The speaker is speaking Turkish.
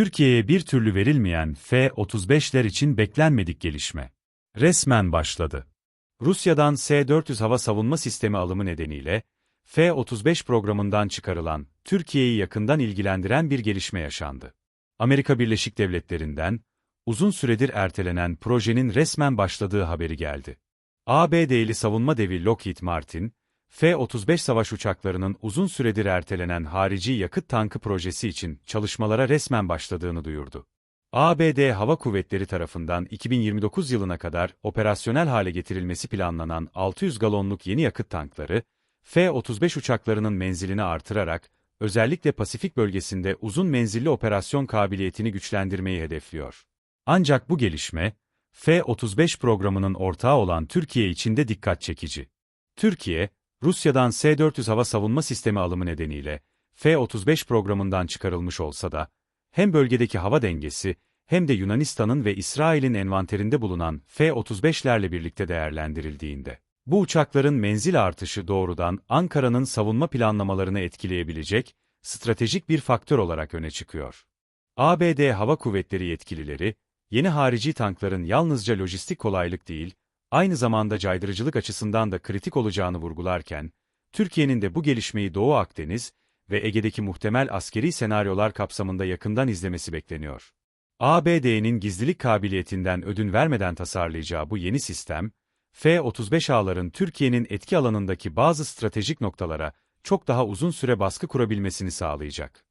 Türkiye'ye bir türlü verilmeyen F-35'ler için beklenmedik gelişme. Resmen başladı. Rusya'dan S-400 hava savunma sistemi alımı nedeniyle, F-35 programından çıkarılan, Türkiye'yi yakından ilgilendiren bir gelişme yaşandı. Amerika Birleşik Devletleri'nden, uzun süredir ertelenen projenin resmen başladığı haberi geldi. ABD'li savunma devi Lockheed Martin, F-35 savaş uçaklarının uzun süredir ertelenen harici yakıt tankı projesi için çalışmalara resmen başladığını duyurdu. ABD Hava Kuvvetleri tarafından 2029 yılına kadar operasyonel hale getirilmesi planlanan 600 galonluk yeni yakıt tankları, F-35 uçaklarının menzilini artırarak, özellikle Pasifik bölgesinde uzun menzilli operasyon kabiliyetini güçlendirmeyi hedefliyor. Ancak bu gelişme, F-35 programının ortağı olan Türkiye için de dikkat çekici. Türkiye, Rusya'dan S-400 hava savunma sistemi alımı nedeniyle F-35 programından çıkarılmış olsa da, hem bölgedeki hava dengesi hem de Yunanistan'ın ve İsrail'in envanterinde bulunan F-35'lerle birlikte değerlendirildiğinde, bu uçakların menzil artışı doğrudan Ankara'nın savunma planlamalarını etkileyebilecek stratejik bir faktör olarak öne çıkıyor. ABD Hava Kuvvetleri yetkilileri, yeni harici tankların yalnızca lojistik kolaylık değil, aynı zamanda caydırıcılık açısından da kritik olacağını vurgularken, Türkiye'nin de bu gelişmeyi Doğu Akdeniz ve Ege'deki muhtemel askeri senaryolar kapsamında yakından izlemesi bekleniyor. ABD'nin gizlilik kabiliyetinden ödün vermeden tasarlayacağı bu yeni sistem, F-35A'ların Türkiye'nin etki alanındaki bazı stratejik noktalara çok daha uzun süre baskı kurabilmesini sağlayacak.